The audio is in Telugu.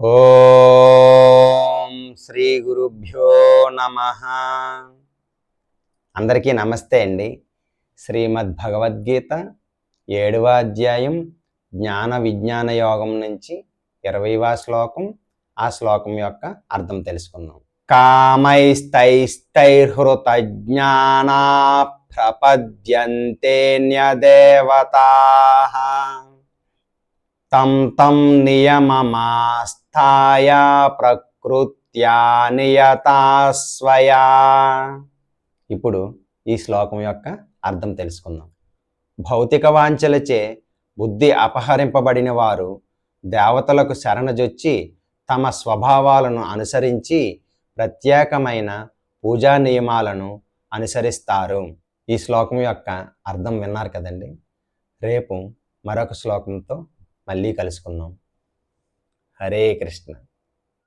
ఓం శ్రీ గురుభ్యో నమ. అందరికీ నమస్తే అండి. శ్రీమద్ భగవద్గీత ఏడవ అధ్యాయం జ్ఞాన విజ్ఞాన యోగం నుంచి ఇరవైవ శ్లోకం ఆ శ్లోకం యొక్క అర్థం తెలుసుకుందాం. కామైస్తైస్తైర్హృత జ్ఞానా ప్రపద్యంతేన్యదేవతా. తం తం నియమమాస్థాయ ప్రకృత్యా నియతాస్వయా ఇప్పుడు ఈ శ్లోకం యొక్క అర్థం తెలుసుకుందాం. భౌతిక వాంఛలచే బుద్ధి అపహరింపబడిన వారు దేవతలకు శరణజొచ్చి తమ స్వభావాలను అనుసరించి ప్రత్యేకమైన పూజా నియమాలను అనుసరిస్తారు. ఈ శ్లోకం యొక్క అర్థం విన్నారు కదండి. రేపు మరొక శ్లోకంతో మళ్ళీ కలుసుకుందాం. హరే కృష్ణ.